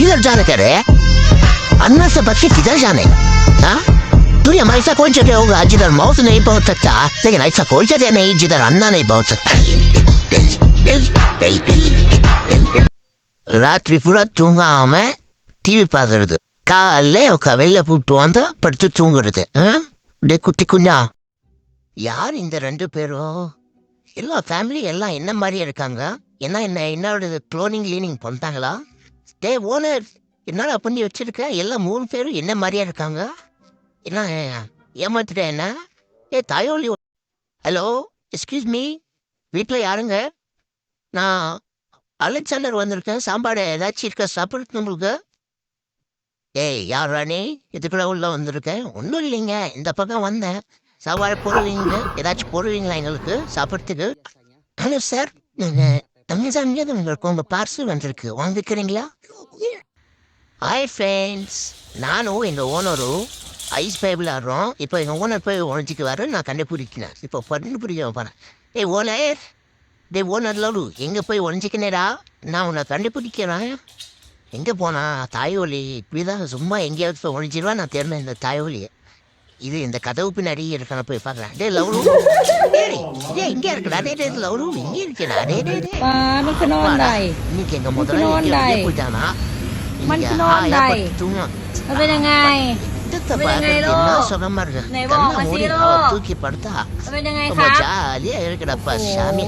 किधर जाने करे अन्ना से बच के किधर जाने हाँ तू हमारे ऐसा कोई जगह होगा जिधर मौत नहीं पहुंच सकता लेकिन ऐसा कोई जगह नहीं जिधर अन्ना नहीं पहुंच सकता ராத்திரி பூரா தூங்காம டிவி பார்க்கறது காலைல உக்கா வெளில கூப்பிட்டு வந்தா படுத்து தூங்குறது ஆ? டே குட்டி குஞ்சா யார் இந்த ரெண்டு பேரும் எல்லா ஃபேமிலி எல்லாம் என்ன மாதிரியே இருக்காங்க என்ன என்ன என்னோட க்ளோனிங் லீனிங் பண்ணிட்டாங்களா டே ஓனர் என்னால் பண்ணி வச்சுருக்கேன் எல்லாம் மூணு பேரும் என்ன மாதிரியே இருக்காங்க? என்ன ஏமாத்துட்டேன் என்ன? ஏ தாயோலி ஹலோ எக்ஸ்கியூஸ் மீ வீட்டில் யாருங்க? நான் அலெக்சாண்டர் வந்திருக்கேன். சாப்பாடு ஏதாச்சும் இருக்கா? சாப்பிட்றது உங்களுக்கு? ஏய் யார் ராணி இதுக்குள்ள உள்ள வந்திருக்கேன் ஒன்றும் இல்லைங்க. இந்த பக்கம் வந்தேன். சாப்பாடு போடுவீங்க? ஏதாச்சும் போடுவீங்களா எங்களுக்கு? சாப்பிட்றதுக்கு? ஹலோ சார் நீங்கள் தமிழ்சாமியாக உங்களுக்கு உங்கள் பார்சல் வந்திருக்கு வாங்கிக்கிறீங்களா ஹாய் ஃப்ரெண்ட்ஸ் நானும் எங்கள் ஓனரும் ஐஸ் பைபிள் ஆடுறோம் இப்போ எங்கள் ஓனர் போய் உழைச்சிக்கு வர நான் கண்டுபிடிக்கிறேன் இப்போ கண்டுபிடிக்க போகிறேன் ஏய் ஓனர் டே ஓனர் லோடு எங்கே போய் ஒழிஞ்சிக்கினேடா நான் உன்னை கண்டுபிடிக்கிறேன் எங்கே போனா தாயோலி இப்படிதான் சும்மா எங்கேயாவது போய் ஒழிஞ்சிருவா நான் தேர்ந்தேன் இந்த தாயோலியை இது இந்த கதவு பின்னாடி இருக்கான போய் பார்க்கலாம் டே லவ் ரூம் டேய் இங்க இருக்குடா. டே டே லவ் ரூம் இங்க இருக்குடா. டே டே டே மனுஷனோ நீ கேங்க முதல்ல நீ போய்டானா மனுஷனோ டாய் அது என்னங்க? தூக்கி படுத்தா. ஜாலியா இருக்கடப்பா சாமி.